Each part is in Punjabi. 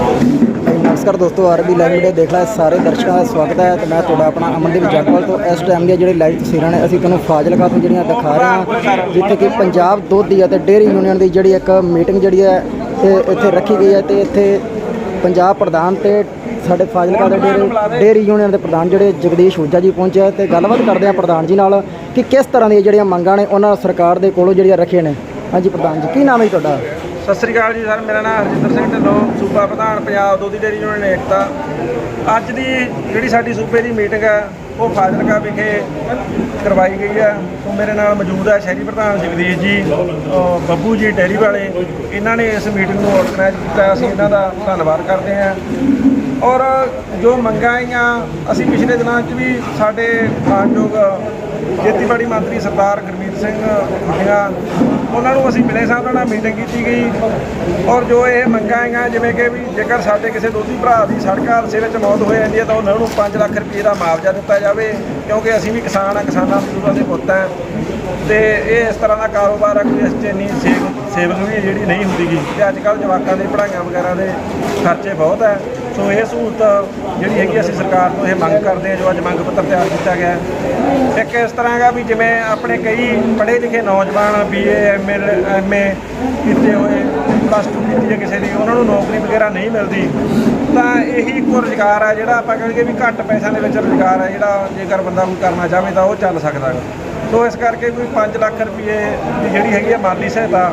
ਨਮਸਕਾਰ ਦੋਸਤੋ ਆਰਬੀ ਲਾਈਵ ਮੀਡੀਆ ਦੇਖ ਲੈ ਸਾਰੇ ਦਰਸ਼ਕਾਂ ਦਾ ਸਵਾਗਤ ਹੈ ਤੇ ਮੈਂ ਤੁਹਾਡਾ ਆਪਣਾ ਅਮਨਦੀਪ ਜਗਵਾਲ ਤੋਂ। ਇਸ ਟਾਈਮ ਦੀਆਂ ਜਿਹੜੇ ਲਾਈਵ ਤਸਵੀਰਾਂ ਨੇ, ਅਸੀਂ ਤੁਹਾਨੂੰ ਫਾਜ਼ਿਲਕਾ ਤੋਂ ਜਿਹੜੀਆਂ ਦਿਖਾ ਰਹੇ ਹਾਂ, ਜਿੱਥੇ ਕਿ ਪੰਜਾਬ ਦੁੱਧ ਅਤੇ ਡੇਅਰੀ ਯੂਨੀਅਨ ਦੀ ਜਿਹੜੀ ਇੱਕ ਮੀਟਿੰਗ ਜਿਹੜੀ ਹੈ, ਇਹ ਇੱਥੇ ਰੱਖੀ ਗਈ ਹੈ ਤੇ ਇੱਥੇ ਪੰਜਾਬ ਪ੍ਰਧਾਨ ਤੇ ਸਾਡੇ ਫਾਜ਼ਿਲਕਾ ਦੇ ਡੇਅਰੀ ਡੇਅਰੀ ਯੂਨੀਅਨ ਦੇ ਪ੍ਰਧਾਨ ਜਿਹੜੇ ਜਗਦੀਸ਼ ਹੁਜਾ ਜੀ ਪਹੁੰਚੇ ਹੈ ਤੇ ਗੱਲਬਾਤ ਕਰਦੇ ਆ ਪ੍ਰਧਾਨ ਜੀ ਨਾਲ ਕਿ ਕਿਸ ਤਰ੍ਹਾਂ ਦੀਆਂ ਜਿਹੜੀਆਂ ਮੰਗਾਂ ਨੇ, ਉਹਨਾਂ ਸਰਕਾਰ ਦੇ ਕੋਲੋਂ ਜਿਹੜੀਆਂ ਰੱਖੀਆਂ ਨੇ। ਹਾਂਜੀ ਪ੍ਰਧਾਨ ਜੀ, ਕੀ ਨਾਮ ਹੈ ਜੀ ਤੁਹਾਡਾ? ਸਤਿ ਸ੍ਰੀ ਅਕਾਲ ਜੀ ਸਰ, ਮੇਰਾ ਨਾਮ ਹਰਜਿੰਦਰ ਸਿੰਘ ਢਿੱਲੋਂ, ਸੂਬਾ ਪ੍ਰਧਾਨ ਪੰਜਾਬ ਦੁੱਧ ਡੇਅਰੀ ਯੂਨੀਅਨ ਏਕਤਾ। ਅੱਜ ਦੀ ਜਿਹੜੀ ਸਾਡੀ ਸੂਬੇ ਦੀ ਮੀਟਿੰਗ ਹੈ, ਉਹ ਫਾਜ਼ਿਲਕਾ ਵਿਖੇ ਕਰਵਾਈ ਗਈ ਹੈ। ਸੋ ਮੇਰੇ ਨਾਲ ਮੌਜੂਦ ਹੈ ਸ਼ਹਿਰੀ ਪ੍ਰਧਾਨ ਜਗਦੀਸ਼ ਜੀ ਬੱਬੂ ਜੀ ਡੇਅਰੀ ਵਾਲੇ। ਇਹਨਾਂ ਨੇ ਇਸ ਮੀਟਿੰਗ ਨੂੰ ਆਰਗੇਨਾਈਜ਼ ਕੀਤਾ ਅਸੀਂ ਇਹਨਾਂ ਦਾ ਧੰਨਵਾਦ ਕਰਦੇ ਹਾਂ। ਔਰ ਜੋ ਮੰਗਾਂ ਆਈਆਂ, ਅਸੀਂ ਪਿਛਲੇ ਦਿਨਾਂ 'ਚ ਵੀ ਸਾਡੇ ਮਾਨਯੋਗ ਖੇਤੀਬਾੜੀ ਮੰਤਰੀ ਸਰਦਾਰ ਗੁਰਮੀਤ ਸਿੰਘ ਖੁੱਡੀਆਂ ਉਹਨਾਂ ਨੂੰ ਅਸੀਂ ਮਿਲੇ ਸਾਂ ਉਹਨਾਂ ਨਾਲ ਮੀਟਿੰਗ ਕੀਤੀ ਗਈ। ਔਰ ਜੋ ਇਹ ਮੰਗਾਂ ਆਈਆਂ, ਜਿਵੇਂ ਕਿ ਵੀ ਜੇਕਰ ਸਾਡੇ ਕਿਸੇ ਦੋਧੀ ਭਰਾ ਦੀ ਸੜਕ ਹਾਦਸੇ ਵਿੱਚ ਮੌਤ ਹੋ ਜਾਂਦੀ ਹੈ, ਤਾਂ ਉਹਨਾਂ ਨੂੰ 5 ਲੱਖ ਰੁਪਏ ਦਾ ਮੁਆਵਜ਼ਾ ਦਿੱਤਾ ਜਾਵੇ, ਕਿਉਂਕਿ ਅਸੀਂ ਵੀ ਕਿਸਾਨ ਆ, ਕਿਸਾਨਾਂ ਮਜ਼ਦੂਰਾਂ ਦੇ ਪੁੱਤ ਆ। ਤੇ ਇਹ ਇਸ ਤਰ੍ਹਾਂ ਦਾ ਕਾਰੋਬਾਰ ਆ, ਕੋਈ ਇਸ 'ਚ ਇੰਨੀ ਸੇਵ ਸੇਵਿੰਗ ਜਿਹੜੀ ਨਹੀਂ ਹੁੰਦੀਗੀ। ਤੇ ਅੱਜ ਕੱਲ੍ਹ ਜਵਾਕਾਂ ਦੇ ਪੜ੍ਹਾਈਆਂ ਵਗੈਰਾ ਦੇ ਖਰਚੇ ਬਹੁਤ ਹੈ ਸੋ ਇਹ ਸਹੂਲਤ ਜਿਹੜੀ ਹੈਗੀ ਅਸੀਂ ਸਰਕਾਰ ਤੋਂ ਇਹ ਮੰਗ ਕਰਦੇ ਹਾਂ, ਜੋ ਅੱਜ ਮੰਗ ਪੱਤਰ ਤਿਆਰ ਕੀਤਾ ਗਿਆ ਹੈ। ਇੱਕ ਇਸ ਤਰ੍ਹਾਂ ਹੈਗਾ ਵੀ ਜਿਵੇਂ ਆਪਣੇ ਕਈ ਪੜ੍ਹੇ ਲਿਖੇ ਨੌਜਵਾਨ ਬੀਏ ਐਮਏ ਐਮਏ ਕੀਤੇ ਹੋਏ ਪਲੱਸ 2 ਕੀਤੀ ਹੈ ਕਿਸੇ ਦੀ, ਉਹਨਾਂ ਨੂੰ ਨੌਕਰੀ ਵਗੈਰਾ ਨਹੀਂ ਮਿਲਦੀ, ਤਾਂ ਇਹੀ ਇੱਕੋ ਰੁਜ਼ਗਾਰ ਹੈ ਜਿਹੜਾ ਆਪਾਂ ਕਹਿੰਦੇ ਵੀ ਘੱਟ ਪੈਸਿਆਂ ਦੇ ਵਿੱਚ ਰੁਜ਼ਗਾਰ ਹੈ ਜਿਹੜਾ ਜੇਕਰ ਬੰਦਾ ਕੋਈ ਕਰਨਾ ਚਾਹਵੇ ਤਾਂ ਉਹ ਚੱਲ ਸਕਦਾ ਹੈ ਸੋ ਇਸ ਕਰਕੇ ਕੋਈ 5 ਲੱਖ ਰੁਪਏ ਦੀ ਜਿਹੜੀ ਹੈਗੀ ਆ ਮਾਲੀ ਸਹਾਇਤਾ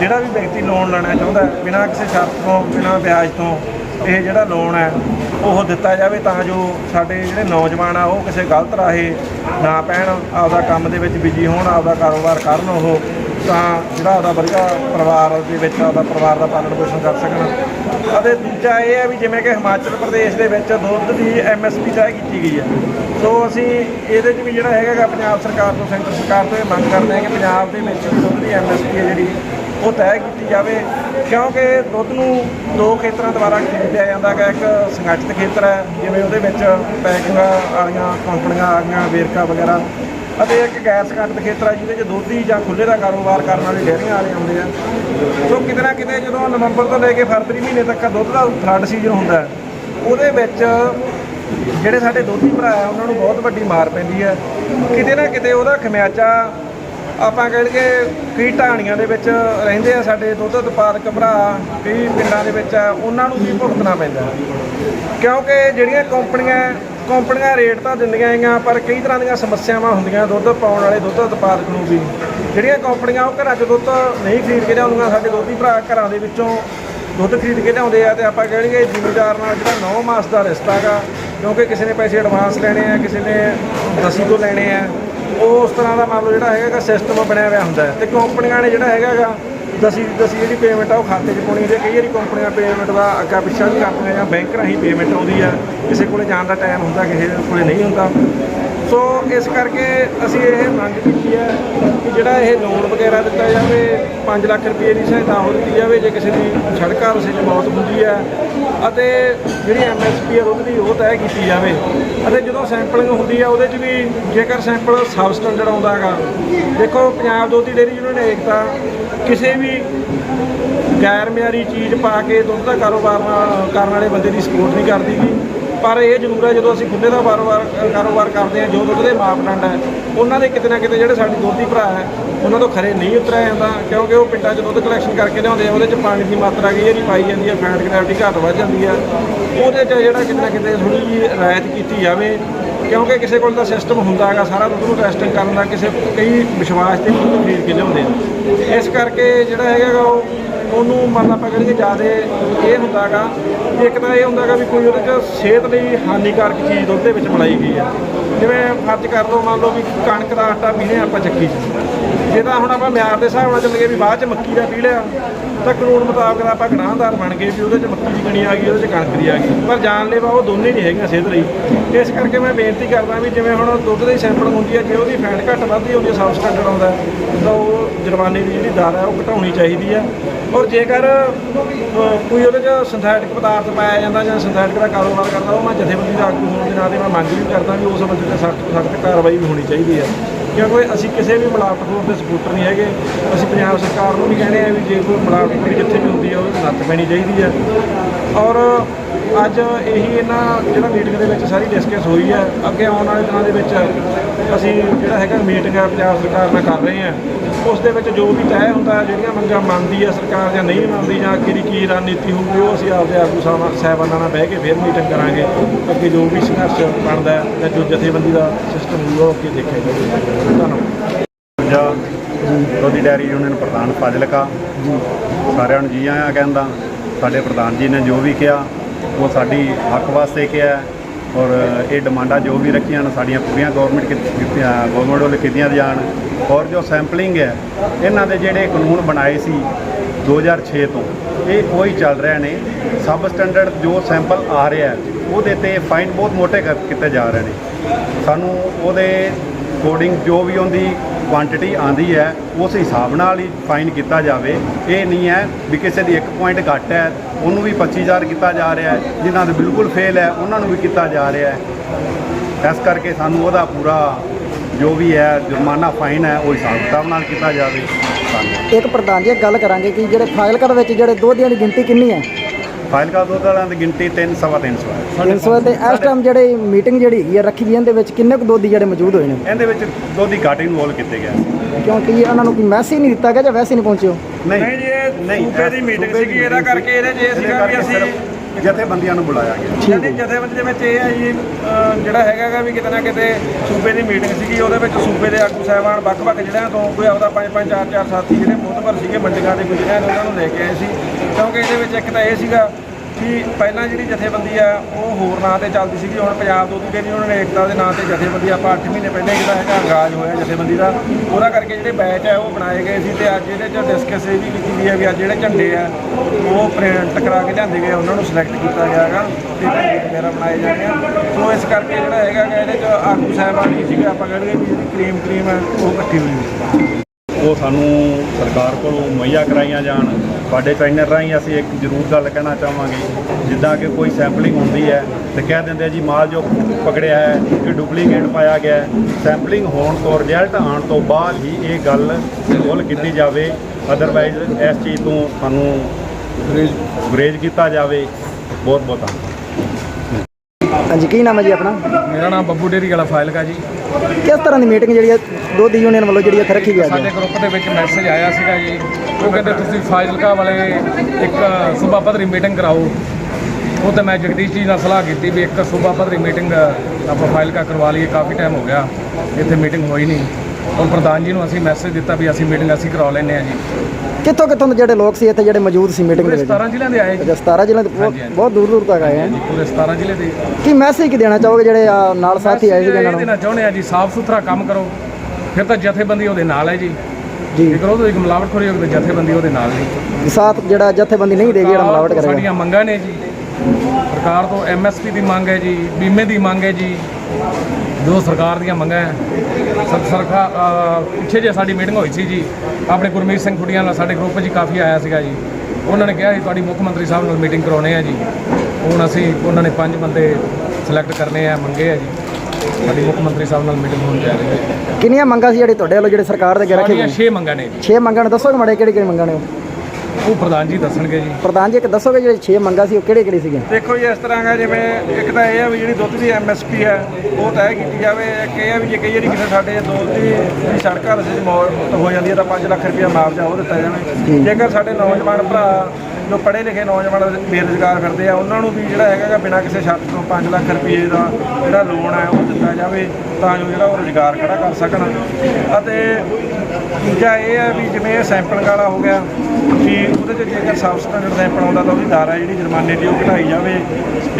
ਜਿਹੜਾ ਵੀ ਵਿਅਕਤੀ ਲੋਨ ਲੈਣਾ ਚਾਹੁੰਦਾ ਬਿਨਾਂ ਕਿਸੇ ਸ਼ਰਤ ਤੋਂ, ਬਿਨਾਂ ਵਿਆਜ ਤੋਂ ਇਹ ਜਿਹੜਾ ਲੋਨ ਹੈ, ਉਹ ਦਿੱਤਾ ਜਾਵੇ ਤਾਂ ਜੋ ਸਾਡੇ ਜਿਹੜੇ ਨੌਜਵਾਨ ਆ, ਉਹ ਕਿਸੇ ਗਲਤ ਰਾਹੇ ਨਾ ਪੈਣ, ਆਪਦਾ ਕੰਮ ਦੇ ਵਿੱਚ ਬਿਜ਼ੀ ਹੋਣ, ਆਪਦਾ ਕਾਰੋਬਾਰ ਕਰਨ ਉਹ, ਤਾਂ ਜਿਹੜਾ ਆਪਦਾ ਵਧੀਆ ਪਰਿਵਾਰ ਦੇ ਵਿੱਚ, ਆਪਦਾ ਪਰਿਵਾਰ ਦਾ ਪਾਲਣ ਪੋਸ਼ਣ ਕਰ ਸਕਣ। ਅਤੇ ਦੂਜਾ ਇਹ ਹੈ ਵੀ ਜਿਵੇਂ ਕਿ ਹਿਮਾਚਲ ਪ੍ਰਦੇਸ਼ ਦੇ ਵਿੱਚ ਦੁੱਧ ਦੀ ਐਮਐਸਪੀ ਤੈਅ ਕੀਤੀ ਗਈ ਹੈ। ਸੋ ਅਸੀਂ ਇਹਦੇ 'ਚ ਵੀ ਜਿਹੜਾ ਹੈਗਾ ਪੰਜਾਬ ਸਰਕਾਰ ਤੋਂ, ਸੈਂਟਰ ਸਰਕਾਰ ਤੋਂ ਇਹ ਮੰਗ ਕਰਦੇ ਹਾਂ ਕਿ ਪੰਜਾਬ ਦੇ ਵਿੱਚ ਦੁੱਧ ਦੀ ਐਮਐਸਪੀ ਹੈ ਜਿਹੜੀ ਉਹ ਤੈਅ ਕੀਤੀ ਜਾਵੇ, ਕਿਉਂਕਿ ਦੁੱਧ ਨੂੰ ਦੋ ਖੇਤਰਾਂ ਦੁਆਰਾ ਖਰੀਦਿਆ ਜਾਂਦਾ ਹੈ ਇੱਕ ਸੰਗਠਿਤ ਖੇਤਰ ਹੈ, ਜਿਵੇਂ ਉਹਦੇ ਵਿੱਚ ਪੈਕਿੰਗ ਵਾਲੀਆਂ, ਕੰਪਨੀਆਂ ਆ ਗਈਆਂ, ਵੇਰਕਾ ਵਗੈਰਾ, ਅਤੇ ਇੱਕ ਗੈਰ ਸੰਗਠਿਤ ਖੇਤਰ ਹੈ, ਜਿਹਦੇ 'ਚ ਦੁੱਧੀ ਜਾਂ ਖੁੱਲੇ ਦਾ ਕਾਰੋਬਾਰ ਕਰਨ ਵਾਲੇ ਡੇਅਰੀਆਂ ਵਾਲੇ ਆਉਂਦੇ ਆ। ਸੋ ਕਿਤੇ ਨਾ ਕਿਤੇ ਜਦੋਂ ਨਵੰਬਰ ਤੋਂ ਲੈ ਕੇ ਫਰਵਰੀ ਮਹੀਨੇ ਤੱਕ ਦੁੱਧ ਦਾ ਫਲੱਡ ਸੀਜ਼ਨ ਹੁੰਦਾ ਉਹਦੇ ਵਿੱਚ ਜਿਹੜੇ ਸਾਡੇ ਦੁੱਧੀ ਭਰਾ ਆ ਉਹਨਾਂ ਨੂੰ ਬਹੁਤ ਵੱਡੀ ਮਾਰ ਪੈਂਦੀ ਹੈ। ਕਿਤੇ ਨਾ ਕਿਤੇ ਉਹਦਾ ਖਮਿਆਜਾ ਆਪਾਂ ਕਹਿ ਲਈਏ ਕਈ ਢਾਣੀਆਂ ਦੇ ਵਿੱਚ ਰਹਿੰਦੇ ਆ ਸਾਡੇ ਦੁੱਧ ਉਤਪਾਦਕ ਭਰਾ ਕਈ ਪਿੰਡਾਂ ਦੇ ਵਿੱਚ ਆ, ਉਹਨਾਂ ਨੂੰ ਵੀ ਭੁਗਤਣਾ ਪੈਂਦਾ। ਕਿਉਂਕਿ ਜਿਹੜੀਆਂ ਕੰਪਨੀਆਂ ਕੰਪਨੀਆਂ ਰੇਟ ਤਾਂ ਦਿੰਦੀਆਂ ਹੈਗੀਆਂ ਪਰ ਕਈ ਤਰ੍ਹਾਂ ਦੀਆਂ ਸਮੱਸਿਆਵਾਂ ਹੁੰਦੀਆਂ ਦੁੱਧ ਪਾਉਣ ਵਾਲੇ ਦੁੱਧ ਉਤਪਾਦਕ ਨੂੰ ਵੀ। ਜਿਹੜੀਆਂ ਕੰਪਨੀਆਂ ਉਹ ਘਰਾਂ 'ਚ ਦੁੱਧ ਨਹੀਂ ਖਰੀਦ ਕੇ ਲਿਆਉਂਦੀਆਂ, ਸਾਡੇ ਦੋਧੀ ਭਰਾ ਘਰਾਂ ਦੇ ਵਿੱਚੋਂ ਦੁੱਧ ਖਰੀਦ ਕੇ ਲਿਆਉਂਦੇ ਆ ਤੇ ਆਪਾਂ ਕਹਿ ਲਈਏ ਜ਼ਿਮੀਦਾਰ ਨਾਲ ਜਿਹੜਾ 9 ਮਾਸ ਦਾ ਰਿਸ਼ਤਾ ਗਾ ਕਿਉਂਕਿ ਕਿਸੇ ਨੇ ਪੈਸੇ ਐਡਵਾਂਸ ਲੈਣੇ ਆ, ਕਿਸੇ ਨੇ ਦਸੀ ਤੋਂ ਲੈਣੇ ਆ ਉਸ ਤਰ੍ਹਾਂ ਦਾ ਮੰਨ ਲਓ ਜਿਹੜਾ ਹੈਗਾ ਸਿਸਟਮ ਬਣਿਆ ਹੋਇਆ ਹੁੰਦਾ ਹੈ। ਤੇ ਕੰਪਨੀਆਂ ਨੇ ਜਿਹੜਾ ਹੈਗਾ ਗਾ ਦਸੀ ਦਸੀ ਜਿਹੜੀ ਪੇਮੈਂਟ ਆ ਉਹ ਖਾਤੇ 'ਚ ਪਾਉਣੀ ਤੇ ਕਈ ਵਾਰੀ ਕੰਪਨੀਆਂ ਪੇਮੈਂਟ ਦਾ ਅੱਗਾ ਪਿੱਛਾ ਵੀ ਕਰਦੀਆਂ ਜਾਂ ਬੈਂਕ ਰਾਹੀਂ ਪੇਮੈਂਟ ਆਉਂਦੀ ਆ ਕਿਸੇ ਕੋਲੇ ਜਾਣ ਦਾ ਟਾਈਮ ਹੁੰਦਾ, ਕਿਸੇ ਕੋਲੇ ਨਹੀਂ ਹੁੰਦਾ। ਸੋ ਇਸ ਕਰਕੇ ਅਸੀਂ ਇਹ ਮੰਗ ਕੀਤੀ ਹੈ ਕਿ ਜਿਹੜਾ ਇਹ ਲੋਨ ਵਗੈਰਾ ਦਿੱਤਾ ਜਾਵੇ 5 ਲੱਖ ਰੁਪਏ ਦੀ ਸਹਾਇਤਾ ਹੋ ਦਿੱਤੀ ਜਾਵੇ, ਜੇ ਕਿਸੇ ਦੀ ਸੜਕ ਹਾਦਸੇ 'ਚ ਮੌਤ ਹੁੰਦੀ ਹੈ ਅਤੇ ਜਿਹੜੀ ਐਮਐਸਪੀ ਹੈ ਦੁੱਧ ਦੀ, ਉਹ ਤੈਅ ਕੀਤੀ ਜਾਵੇ। ਅਤੇ ਜਦੋਂ ਸੈਂਪਲਿੰਗ ਹੁੰਦੀ ਹੈ, ਉਹਦੇ 'ਚ ਵੀ ਜੇਕਰ ਸੈਂਪਲ ਸਬ ਸਟੈਂਡਰਡ ਆਉਂਦਾ ਹੈਗਾ, ਦੇਖੋ ਪੰਜਾਬ ਦੁੱਧ ਡੇਅਰੀ ਯੂਨੀਅਨ ਏਕਤਾ ਕਿਸੇ ਵੀ ਗੈਰ ਮਿਆਰੀ ਚੀਜ਼ ਪਾ ਕੇ ਦੁੱਧ ਦਾ ਕਾਰੋਬਾਰ ਨਾਲ ਕਰਨ ਵਾਲੇ ਬੰਦੇ ਦੀ ਸਪੋਰਟ ਨਹੀਂ ਕਰਦੀ ਗੀ। ਪਰ ਇਹ ਜ਼ਰੂਰ ਹੈ ਜਦੋਂ ਅਸੀਂ ਖੁੱਲੇ ਦਾ ਕਾਰੋਬਾਰ ਕਾਰੋਬਾਰ ਕਰਦੇ ਹਾਂ, ਜੋ ਦੁੱਧ ਦੇ ਮਾਪਦੰਡ ਹੈ, ਉਹਨਾਂ ਦੇ ਕਿਤੇ ਨਾ ਕਿਤੇ ਜਿਹੜੇ ਸਾਡੇ ਦੋਧੀ ਭਰਾ ਹੈ, ਉਹਨਾਂ ਤੋਂ ਖਰੇ ਨਹੀਂ ਉਤਰਿਆ ਜਾਂਦਾ, ਕਿਉਂਕਿ ਉਹ ਪਿੰਡਾਂ 'ਚ ਦੁੱਧ ਕਲੈਕਸ਼ਨ ਕਰਕੇ ਲਿਆਉਂਦੇ ਆ, ਉਹਦੇ 'ਚ ਪਾਣੀ ਦੀ ਮਾਤਰਾ ਕਈ ਵਾਰੀ ਪਾਈ ਜਾਂਦੀ ਹੈ ਫੈਟ ਗ੍ਰੈਵਿਟੀ ਘੱਟ ਵੱਧ ਜਾਂਦੀ ਹੈ। ਉਹਦੇ 'ਚ ਜਿਹੜਾ ਕਿਤੇ ਨਾ ਕਿਤੇ ਥੋੜੀ ਜਿਹੀ ਰਿਆਇਤ ਕੀਤੀ ਜਾਵੇ, ਕਿਉਂਕਿ ਕਿਸੇ ਕੋਲ ਤਾਂ ਸਿਸਟਮ ਹੁੰਦਾ ਹੈਗਾ, ਸਾਰਾ ਦੁੱਧ ਨੂੰ ਟੈਸਟਿੰਗ ਕਰਨ ਦਾ ਕਿਸੇ ਕਈ ਵਿਸ਼ਵਾਸ ਤੇ ਦੁੱਧ ਖਰੀਦ ਕੇ ਲਿਆਉਂਦੇ ਆ। ਇਸ ਕਰਕੇ ਜਿਹੜਾ ਹੈਗਾ ਉਹ, ਉਹਨੂੰ ਮੰਨ ਲਾ ਆਪਾਂ ਕਰੀਏ ਜ਼ਿਆਦਾ ਇਹ ਹੁੰਦਾਗਾ ਇੱਕ ਤਾਂ ਇਹ ਹੁੰਦਾਗਾ ਵੀ ਕੋਈ ਉਹਦੇ 'ਚ ਸਿਹਤ ਲਈ ਹਾਨੀਕਾਰਕ ਚੀਜ਼ ਦੁੱਧ ਦੇ ਵਿੱਚ ਮਿਲਾਈ ਗਈ ਹੈ। ਜਿਵੇਂ ਫਰਜ਼ ਕਰ ਲਓ, ਮੰਨ ਲਓ ਵੀ ਕਣਕ ਦਾ ਆਟਾ ਪੀਣੇ ਆਪਾਂ ਚੱਕੀ 'ਚ। ਜੇ ਤਾਂ ਹੁਣ ਆਪਾਂ ਮਿਆਰ ਦੇ ਹਿਸਾਬ ਨਾਲ ਚੱਲ ਗਏ ਵੀ ਬਾਅਦ 'ਚ ਮੱਕੀ ਦਾ ਪੀ ਲਿਆ। ਤਾਂ ਕਾਨੂੰਨ ਮੁਤਾਬਕ ਤਾਂ ਆਪਾਂ ਗਨਾਹਦਾਰ ਬਣ ਗਏ ਵੀ ਉਹਦੇ 'ਚ ਮੱਕੀ ਦੀ ਕਣੀ ਆ ਗਈ, ਉਹਦੇ 'ਚ ਕਣਕ ਦੀ ਆ ਗਈ। ਪਰ ਜਾਨਲੇਵਾ ਉਹ ਦੋਨੇ ਨਹੀਂ ਹੈਗੀਆਂ ਸਿਹਤ ਲਈ। ਇਸ ਕਰਕੇ ਮੈਂ ਬੇਨਤੀ ਕਰਦਾ ਵੀ ਜਿਵੇਂ ਹੁਣ ਦੁੱਧ ਦੀ ਸੈਂਪਲ ਹੁੰਦੀ ਹੈ ਜੇ ਉਹਦੀ ਫੈਟ ਘੱਟ ਵੱਧਦੀ ਹੁੰਦੀ ਹੈ ਸਬ ਸਟੈਂਡਰਡ ਆਉਂਦਾ, ਤਾਂ ਉਹ ਜੁਰਮਾਨੇ ਦੀ ਜਿਹੜੀ ਦਰ ਹੈ ਉਹ ਘਟਾਉਣੀ ਚਾਹੀਦੀ ਹੈ ਔਰ ਜੇਕਰ ਕੋਈ ਉਹਦੇ 'ਚ ਸਿੰਥੈਟਿਕ ਪਦਾਰਥ ਪਾਇਆ ਜਾਂਦਾ ਜਾਂ ਸਿੰਥੈਟਿਕ ਦਾ ਕਾਰੋਬਾਰ ਕਰਦਾ, ਉਹ ਮੈਂ ਜਥੇਬੰਦੀ ਦਾ ਆਗੂ ਹੋਣ ਦੇ ਨਾਤੇ ਮੈਂ ਮੰਗ ਵੀ ਕਰਦਾ ਵੀ ਉਸ ਬੰਦੇ ਤੇ ਸਖਤ ਸਖਤ ਕਾਰਵਾਈ ਵੀ ਹੋਣੀ ਚਾਹੀਦੀ ਹੈ ਕਿਉਂਕਿ ਅਸੀਂ ਕਿਸੇ ਵੀ ਮਿਲਾਵਟਖੋਰ ਦੇ ਸਪੋਰਟਰ ਨਹੀਂ ਹੈਗੇ, ਅਸੀਂ ਪੰਜਾਬ ਸਰਕਾਰ ਨੂੰ ਵੀ ਕਹਿੰਦੇ ਆ ਵੀ ਜੇ ਕੋਈ ਮਿਲਾਵਟਖੋਰੀ ਜਿੱਥੇ ਵੀ ਹੁੰਦੀ ਹੈ ਉਹ ਨੱਥ ਪੈਣੀ ਚਾਹੀਦੀ ਹੈ ਔਰ ਅੱਜ ਇਹੀ ਇਹਨਾਂ ਜਿਹੜਾ ਮੀਟਿੰਗ ਦੇ ਵਿੱਚ ਸਾਰੀ ਡਿਸਕਸ ਹੋਈ ਹੈ ਅੱਗੇ ਆਉਣ ਵਾਲੇ ਦਿਨਾਂ ਦੇ ਵਿੱਚ ਅਸੀਂ ਜਿਹੜਾ ਹੈਗਾ ਮੀਟਿੰਗ ਹੈ ਪੰਜਾਬ ਸਰਕਾਰ ਨਾਲ ਕਰ ਰਹੇ ਹਾਂ। ਉਸ ਦੇ ਵਿੱਚ ਜੋ ਵੀ ਤੈਅ ਹੁੰਦਾ, ਜਿਹੜੀਆਂ ਮੰਗਾਂ ਮੰਨਦੀ ਹੈ ਸਰਕਾਰ ਜਾਂ ਨਹੀਂ ਮੰਨਦੀ ਜਾਂ ਅੱਗੇ ਦੀ ਕੀ ਰਣਨੀਤੀ ਹੋਊਗੀ, ਉਹ ਅਸੀਂ ਆਪਦੇ ਆਗੂ ਸਾਹਿਬਾਂ ਸਾਹਿਬਾਨਾਂ ਨਾਲ ਬਹਿ ਕੇ ਫਿਰ ਮੀਟਿੰਗ ਕਰਾਂਗੇ। ਅੱਗੇ ਜੋ ਵੀ ਸੰਘਰਸ਼ ਬਣਦਾ ਹੈ ਜਾਂ ਜੋ ਜਥੇਬੰਦੀ ਦਾ ਸਿਸਟਮ ਹੋਊਗਾ, ਉਹ ਅੱਗੇ ਦੇਖਿਆ ਜਾਊਗਾ। ਧੰਨਵਾਦ। ਜਾਂ ਲੋਧੀ ਡੈਰੀ ਯੂਨੀਅਨ ਪ੍ਰਧਾਨ ਫਾਜ਼ਿਲਕਾ, ਸਾਰਿਆਂ ਨੂੰ ਜੀ ਆਇਆਂ ਕਹਿੰਦਾ, ਸਾਡੇ ਪ੍ਰਧਾਨ ਜੀ ਨੇ ਜੋ ਵੀ ਕਿਹਾ, ਉਹ ਸਾਡੀ ਹੱਕ ਵਾਸਤੇ ਕਿਹਾ ਔਰ ਇਹ ਡਿਮਾਂਡਾਂ ਜੋ ਵੀ ਰੱਖੀਆਂ ਨੇ ਸਾਡੀਆਂ ਪੂਰੀਆਂ ਗਵਰਨਮੈਂਟ ਕੀਤੀਆਂ ਗਵਰਨਮੈਂਟ ਵੱਲੋਂ ਕੀਤੀਆਂ ਜਾਣ। ਔਰ ਜੋ ਸੈਂਪਲਿੰਗ ਹੈ, ਇਹਨਾਂ ਦੇ ਜਿਹੜੇ ਕਾਨੂੰਨ ਬਣਾਏ ਸੀ 2006 ਤੋਂ, ਇਹ ਉਹੀ ਚੱਲ ਰਹੇ ਨੇ। ਸਬ ਸਟੈਂਡਰਡ ਜੋ ਸੈਂਪਲ ਆ ਰਿਹਾ ਉਹਦੇ ਤੇ ਫਾਈਨ ਬਹੁਤ ਮੋਟੇ ਕਰ- ਕੀਤੇ ਜਾ ਰਹੇ ਨੇ। ਸਾਨੂੰ ਉਹਦੇ ਕੋਡਿੰਗ ਜੋ ਵੀ ਉਹਦੀ ਕੁਆਂਟੀਟੀ ਆਂਦੀ ਹੈ, ਉਸ ਹਿਸਾਬ ਨਾਲ ਹੀ ਫਾਈਨ ਕੀਤਾ ਜਾਵੇ। ਇਹ ਨਹੀਂ ਹੈ ਵੀ ਕਿਸੇ ਦੀ 1 ਪੁਆਇੰਟ ਘੱਟ ਹੈ, ਉਹਨੂੰ ਵੀ 25000 ਕੀਤਾ ਜਾ ਰਿਹਾ ਹੈ, ਜਿਨ੍ਹਾਂ ਦੇ ਬਿਲਕੁਲ ਫੇਲ ਹੈ, ਉਹਨਾਂ ਨੂੰ ਵੀ ਕੀਤਾ ਜਾ ਰਿਹਾ ਹੈ। ਇਸ ਕਰਕੇ ਸਾਨੂੰ ਉਹਦਾ ਪੂਰਾ ਜੋ ਵੀ ਹੈ, ਜੁਰਮਾਨਾ ਫਾਈਨ ਹੈ, ਉਹ ਹਿਸਾਬ ਕਿਤਾਬ ਨਾਲ ਕੀਤਾ ਜਾਵੇ। ਇੱਕ ਪ੍ਰਧਾਨ ਜੀ ਗੱਲ ਕਰਾਂਗੇ ਕਿ ਜਿਹੜੇ ਫਾਈਲ ਦੇ ਵਿੱਚ ਜਿਹੜੇ ਦੋਧੀਆਂ ਦੀ ਗਿਣਤੀ ਕਿੰਨੀ ਹੈ? ਫਾਈਲ ਕਾ ਦੁੱਧ ਵਾਲਿਆਂ ਦੀ ਗਿਣਤੀ 3 ਸਵਾ 300 ਹੈ। 300 ਤੇ ਇਸ ਟਾਈਮ ਜਿਹੜੇ ਮੀਟਿੰਗ ਜਿਹੜੀ ਹੈਗੀ ਹੈ ਰੱਖੀ ਗਈ ਇਹਦੇ ਵਿੱਚ ਕਿੰਨੇ ਕੁ ਦੋਧੀ ਜਿਹੜੇ ਮੌਜੂਦ ਹੋਏ ਨੇ? ਇਹਦੇ ਵਿੱਚ ਦੁੱਧ ਦੀ ਘਾਟ ਇਨਵੋਲ ਕੀਤੇ ਗਿਆ ਕਿਉਂਕਿ ਉਹਨਾਂ ਨੂੰ ਕੋਈ ਮੈਸੇਜ ਨਹੀਂ ਦਿੱਤਾ ਗਿਆ ਜਾਂ ਵੈਸੇ ਨਹੀਂ ਪਹੁੰਚਿਓ? ਨਹੀਂ ਜੀ ਇਹ ਸੂਬੇ ਦੀ ਮੀਟਿੰਗ ਸੀਗੀ ਇਹਦਾ ਕਰਕੇ ਇਹਦੇ ਇਹ ਸੀਗਾ ਵੀ ਅਸੀਂ ਜਥੇਬੰਦੀਆਂ ਨੂੰ ਬੁਲਾਇਆ ਗਿਆ। ਜਿਹੜੀ ਜਥੇਬੰਦੀ ਦੇ ਵਿੱਚ ਇਹ ਹੈ ਜੀ ਜਿਹੜਾ ਹੈਗਾ ਗਾ ਵੀ ਕਿਤੇ ਨਾ ਕਿਤੇ ਸੂਬੇ ਦੀ ਮੀਟਿੰਗ ਸੀਗੀ ਉਹਦੇ ਵਿੱਚ ਸੂਬੇ ਦੇ ਆਗੂ ਸਾਹਿਬਾਨ ਵੱਖ-ਵੱਖ ਜ਼ਿਲ੍ਹਿਆਂ ਤੋਂ ਕੋਈ ਆਪਦਾ ਪੰਜ ਪੰਜ ਚਾਰ ਚਾਰ ਸਾਥੀ ਜਿਹੜੇ ਮੁਤਬਰ ਸੀਗੇ ਮੰਡੀਆਂ ਦੇ ਦੇ ਉਹਨਾਂ ਨੂੰ ਲੈ ਕੇ ਆਏ ਸੀ। ਕਿਉਂਕਿ ਇਹਦੇ ਵਿੱਚ ਇੱਕ ਤਾਂ ਇਹ ਸੀਗਾ ਕਿ ਪਹਿਲਾਂ ਜਿਹੜੀ ਜਥੇਬੰਦੀ ਆ, ਉਹ ਹੋਰ ਨਾਂ ਤੇ ਚੱਲਦੀ ਸੀਗੀ। ਹੁਣ ਪੰਜਾਬ ਤੋਂ ਦੁੱਧ ਡੇਅਰੀ ਉਹਨਾਂ ਨੇ ਏਕਤਾ ਦੇ ਨਾਂ ਤੇ ਜਥੇਬੰਦੀ, ਆਪਾਂ 8 ਮਹੀਨੇ ਪਹਿਲੇ ਜਿਹੜਾ ਹੈਗਾ ਆਗਾਜ਼ ਹੋਇਆ ਜਥੇਬੰਦੀ ਦਾ। ਉਹਦਾ ਕਰਕੇ ਜਿਹੜੇ ਬੈਚ ਆ, ਉਹ ਬਣਾਏ ਗਏ ਸੀ ਤੇ ਅੱਜ ਇਹਦੇ 'ਚ ਡਿਸਕਸ ਇਹ ਵੀ ਕੀਤੀ ਗਈ ਹੈ ਵੀ ਅੱਜ ਜਿਹੜੇ ਝੰਡੇ ਆ, ਉਹ ਪ੍ਰਿੰਟ ਕਰਾ ਕੇ ਲਿਆਂਦੇ ਗਏ ਉਹਨਾਂ ਨੂੰ ਸਿਲੈਕਟ ਕੀਤਾ ਗਿਆ ਹੈਗਾ ਤੇ ਵਗੈਰਾ ਬਣਾਏ ਜਾਣੇ ਆ। ਸੋ ਇਸ ਕਰਕੇ ਜਿਹੜਾ ਹੈਗਾ ਗਾ, ਇਹਦੇ 'ਚ ਆਗੂ ਸਾਹਿਬਾਨ ਨਹੀਂ ਸੀਗੇ, ਆਪਾਂ ਕਹਿੰਦੇ ਵੀ ਜਿਹੜੀ ਕਰੀਮ ਕਰੀਮ ਹੈ ਉਹ ਇਕੱਠੀ ਹੋਈ ਸੀ ਉਹ ਸਾਨੂੰ ਸਰਕਾਰ ਕੋਲੋਂ ਮੁਹੱਈਆ ਕਰਾਈਆਂ ਜਾਣ। ਤੁਹਾਡੇ ਚੈਨਲ ਰਾਹੀਂ ਅਸੀਂ ਇੱਕ ਜ਼ਰੂਰ ਗੱਲ ਕਹਿਣਾ ਚਾਹਾਂਗੇ। ਜਿੱਦਾਂ ਕਿ ਕੋਈ ਸੈਂਪਲਿੰਗ ਹੁੰਦੀ ਹੈ ਤੇ ਕਹਿ ਦਿੰਦੇ ਆ ਜੀ ਮਾਲ ਜੋ ਪਕੜਿਆ ਹੈ ਕਿ ਡੁਪਲੀਕੇਟ ਪਾਇਆ ਗਿਆ ਹੈ। ਸੈਂਪਲਿੰਗ ਹੋਣ ਤੋਂ ਰਿਜ਼ਲਟ ਆਉਣ ਤੋਂ ਬਾਅਦ ਹੀ ਇਹ ਗੱਲ ਮੁੱਲ ਕੀਤੀ ਜਾਵੇ। ਅਦਰਵਾਈਜ਼ ਇਸ ਚੀਜ਼ ਤੋਂ ਸਾਨੂੰ ਗੁਰੇਜ਼ ਕੀਤਾ ਜਾਵੇ। ਬਹੁਤ ਬਹੁਤ ਧੰਨਵਾਦ। ਹਾਂਜੀ ਕੀ ਨਾਮ ਹੈ ਜੀ ਆਪਣਾ? ਮੇਰਾ ਨਾਮ ਬੱਬੂ ਡੇਰੀ ਵਾਲਾ ਫਾਇਲਕਾ ਜੀ। ਕਿਸ ਤਰ੍ਹਾਂ ਦੀ ਮੀਟਿੰਗ ਜਿਹੜੀ ਹੈ ਦੋਧੀ ਯੂਨੀਅਨ ਵੱਲੋਂ ਜਿਹੜੀ ਇੱਥੇ ਰੱਖੀ ਗਈ ਹੈ ਸਾਡੇ ਗਰੁੱਪ ਦੇ ਵਿੱਚ ਮੈਸੇਜ ਆਇਆ ਸੀਗਾ ਜੀ। ਉਹ ਕਹਿੰਦੇ ਤੁਸੀਂ ਫਾਜ਼ਿਲਕਾ ਵਾਲੇ ਇੱਕ ਸੂਬਾ ਪੱਧਰੀ ਮੀਟਿੰਗ ਕਰਾਓ। ਉਹ ਤਾਂ ਮੈਂ ਜਗਦੀਸ਼ ਜੀ ਨਾਲ ਸਲਾਹ ਕੀਤੀ ਵੀ ਇੱਕ ਸੂਬਾ ਪੱਧਰੀ ਮੀਟਿੰਗ ਆਪਾਂ ਫਾਜ਼ਿਲਕਾ ਕਰਵਾ ਲਈਏ, ਕਾਫੀ ਟਾਈਮ ਹੋ ਗਿਆ। ਇੱਥੇ ਮੀਟਿੰਗ ਹੋਈ ਨਹੀਂ। ਹੁਣ ਪ੍ਰਧਾਨ ਜੀ ਨੂੰ ਅਸੀਂ ਮੈਸੇਜ ਦਿੱਤਾ ਵੀ ਅਸੀਂ ਮੀਟਿੰਗ ਅਸੀਂ ਕਰਵਾ ਲੈਂਦੇ ਹਾਂ ਜੀ। ਕਿੱਥੋਂ ਕਿੱਥੋਂ ਦੇ ਜਿਹੜੇ ਲੋਕ ਸੀ ਇੱਥੇ ਜਿਹੜੇ ਮੌਜੂਦ ਸੀ ਮੀਟਿੰਗ ਦੇ ਪੂਰੇ ਵਿੱਚ? 17 ਜ਼ਿਲ੍ਹਿਆਂ ਦੇ ਆਏ ਜੀ। ਅੱਛਾ 17 ਜ਼ਿਲ੍ਹਿਆਂ ਦੇ ਬਹੁਤ- ਹਾਂਜੀ, ਹਾਂਜੀ। ਬਹੁਤ ਦੂਰ ਦੂਰ ਤੱਕ ਆਏ ਹਨ ਜੀ ਪੂਰੇ 17 ਜ਼ਿਲ੍ਹੇ ਦੇ। ਕੀ ਮੈਸੇਜ ਕੀ ਦੇਣਾ ਚਾਹੋਗੇ ਜਿਹੜੇ ਆ ਨਾਲ ਸਾਥੀ ਆਏ ਸੀ ਇਹਨਾਂ ਇਹ ਨੂੰ? ਦੇਣਾ ਚਾਹੁੰਦੇ ਆ ਜੀ ਸਾਫ਼ ਸੁਥਰਾ ਕੰਮ ਕਰੋ। ਫਿਰ ਤਾਂ ਜਥੇਬੰਦੀ ਉਹਦੇ ਨਾਲ ਹੈ ਜੀ। ਜੀ। ਜੇਕਰ ਉਹ ਇੱਕ ਮਿਲਾਵਟਖੋਰੀ ਹੋਵੇ ਤਾਂ ਜਥੇਬੰਦੀ ਉਹਦੇ ਨਾਲ ਨਹੀਂ ਸਾਥ ਜਿਹੜਾ ਜਥੇਬੰਦੀ ਨਹੀਂ ਦੇਗੀ ਜਿਹੜਾ ਮਿਲਾਵਟ ਕਰੇਗਾ। ਸਾਡੀਆਂ ਮੰਗਾਂ ਨੇ ਜੀ। ਸਰਕਾਰ ਤੋਂ ਐਮਐਸਪੀ ਦੀ ਮੰਗ ਹੈ ਜੀ ਬੀਮੇ ਦੀ ਮੰਗ ਹੈ ਜੀ। ਜੋ ਸਰਕਾਰ ਦੀਆਂ ਮੰਗਾਂ ਹੈ ਸਰ ਸਰਕਾਰ ਪਿੱਛੇ ਜੇ ਸਾਡੀ ਮੀਟਿੰਗ ਹੋਈ ਸੀ ਜੀ। ਆਪਣੇ ਗੁਰਮੀਤ ਸਿੰਘ ਖੁੱਡੀਆਂ ਨਾਲ ਸਾਡੇ ਗਰੁੱਪ 'ਚ ਕਾਫੀ ਆਇਆ ਸੀਗਾ ਜੀ। ਉਹਨਾਂ ਨੇ ਕਿਹਾ ਸੀ ਤੁਹਾਡੀ ਮੁੱਖ ਮੰਤਰੀ ਸਾਹਿਬ ਨਾਲ ਮੀਟਿੰਗ ਕਰਾਉਣੇ ਆ ਜੀ। ਹੁਣ ਅਸੀਂ ਉਹਨਾਂ ਨੇ ਪੰਜ ਬੰਦੇ ਸਿਲੈਕਟ ਕਰਨੇ ਆ ਮੰਗੇ ਆ ਜੀ। ਸਾਡੀ ਮੁੱਖ ਮੰਤਰੀ ਸਾਹਿਬ ਨਾਲ ਮੀਟਿੰਗ ਹੋਣ ਜਾ ਰਹੀ ਹੈ। ਕਿੰਨੀਆਂ ਮੰਗਾਂ ਸੀ ਜਿਹੜੇ ਤੁਹਾਡੇ ਵੱਲੋਂ ਜਿਹੜੇ ਸਰਕਾਰ ਦੇ ਅੱਗੇ ਰੱਖੇ ਗਏ 6 ਮੰਗਾਂ ਨੇ ਜੀ। 6 ਮੰਗਾਂ ਨੇ ਦੱਸੋਗੇ ਮਾੜੇ ਕਿਹੜੀ ਕਿਹੜੀ ਮੰਗਾਂ ਨੇ ਉਹ? ਪ੍ਰਧਾਨ ਜੀ ਦੱਸਣਗੇ ਜੀ। ਪ੍ਰਧਾਨ ਜੀ ਇੱਕ ਦੱਸੋਗੇ ਜਿਹੜੇ 6 ਮੰਗਾਂ ਸੀ ਉਹ ਕਿਹੜੇ ਕਿਹੜੇ ਸੀਗੇ? ਦੇਖੋ ਜੀ ਇਸ ਤਰ੍ਹਾਂ ਹੈ ਜਿਵੇਂ ਇੱਕ ਤਾਂ ਇਹ ਹੈ ਵੀ ਜਿਹੜੀ ਦੁੱਧ ਦੀ ਐਮਐਸਪੀ ਹੈ ਉਹ ਤੈਅ ਕੀਤੀ ਜਾਵੇ। ਇੱਕ ਇਹ ਹੈ ਵੀ ਜੇ ਕਈ ਵਾਰੀ ਕਿਸੇ ਸਾਡੇ ਦੁੱਧ ਦੀ ਸੜਕ ਹਾਦਸੇ 'ਚ ਮੌਤ ਹੋ ਜਾਂਦੀ ਹੈ ਤਾਂ 5 ਲੱਖ ਰੁਪਇਆ ਮੁਆਵਜ਼ਾ ਉਹ ਦਿੱਤਾ ਜਾਵੇ। ਜੇਕਰ ਸਾਡੇ ਨੌਜਵਾਨ ਭਰਾ ਜੋ ਪੜ੍ਹੇ ਲਿਖੇ ਨੌਜਵਾਨ ਬੇਰੁਜ਼ਗਾਰ ਫਿਰਦੇ ਆ ਉਹਨਾਂ ਨੂੰ ਵੀ ਜਿਹੜਾ ਹੈਗਾ ਗਾ ਬਿਨਾਂ ਕਿਸੇ ਸ਼ਰਤ ਤੋਂ 5 ਲੱਖ ਰੁਪਏ ਦਾ ਜਿਹੜਾ ਲੋਨ ਹੈ ਉਹ ਦਿੱਤਾ ਜਾਵੇ ਤਾਂ ਜੋ ਜਿਹੜਾ ਉਹ ਰੁਜ਼ਗਾਰ ਖੜਾ ਕਰ ਸਕਣ। ਅਤੇ ਦੂਜਾ ਇਹ ਹੈ ਵੀ ਜਿਵੇਂ ਇਹ ਸੈਂਪਲਿੰਗ ਵਾਲਾ ਹੋ ਗਿਆ ਕਿ ਉਹਦੇ 'ਚ ਜੇਕਰ ਸਬਸਟੈਂਡਰਡ ਸੈਂਪਲ ਆਉਂਦਾ ਤਾਂ ਉਹਦੀ ਦਰ ਜਿਹੜੀ ਜੁਰਮਾਨੇ ਦੀ ਉਹ ਘਟਾਈ ਜਾਵੇ।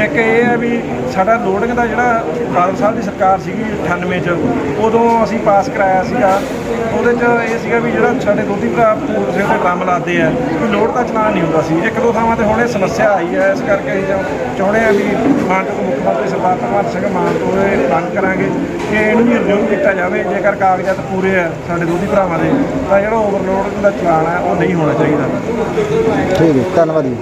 ਇੱਕ ਇਹ ਹੈ ਵੀ ਸਾਡਾ ਲੋਡਿੰਗ ਦਾ ਜਿਹੜਾ ਬਾਦਲ ਸਾਹਿਬ ਦੀ ਸਰਕਾਰ ਸੀਗੀ 98 ਚ, ਉਦੋਂ ਅਸੀਂ ਪਾਸ ਕਰਾਇਆ ਸੀਗਾ। ਉਹਦੇ 'ਚ ਇਹ ਸੀਗਾ ਵੀ ਜਿਹੜਾ ਸਾਡੇ ਦੋਧੀ ਭਰਾ ਪੂਰ ਸਿੰਘ ਦੇ ਡਰਮ ਲਾਦੇ ਆ ਕੋਈ ਲੋਡ ਦਾ ਚਲਾਨ ਨਹੀਂ ਹੁੰਦਾ ਸੀ। ਇੱਕ ਦੋ ਥਾਵਾਂ ਤੇ ਹੁਣ ਇਹ ਸਮੱਸਿਆ ਆਈ ਹੈ, ਇਸ ਕਰਕੇ ਅਸੀਂ ਚਾਹੁੰਦੇ ਆ ਵੀ ਮਾਨਯੋਗ ਮੁੱਖ ਮੰਤਰੀ ਸਰਦਾਰ ਭਗਵੰਤ ਸਿੰਘ ਮਾਨ ਤੋਂ ਇਹ ਮੰਗ ਕਰਾਂਗੇ ਕਿ ਇਹਨੂੰ ਵੀ ਰਿਜ਼ਿਊਮ ਕੀਤਾ ਜਾਵੇ, ਜੇਕਰ ਕਾਗਜ਼ਾਤ ਪੂਰੇ ਆ ਸਾਡੇ ਦੋਧੀ ਭਰਾਵਾਂ ਦੇ ਤਾਂ ਜਿਹੜਾ ਓਵਰਲੋਡ ਦਾ ਚਲਾਨ ਹੈ, ਉਹ ਨਹੀਂ ਹੋਣਾ ਚਾਹੀਦਾ। ਠੀਕ ਹੈ, ਧੰਨਵਾਦ ਜੀ।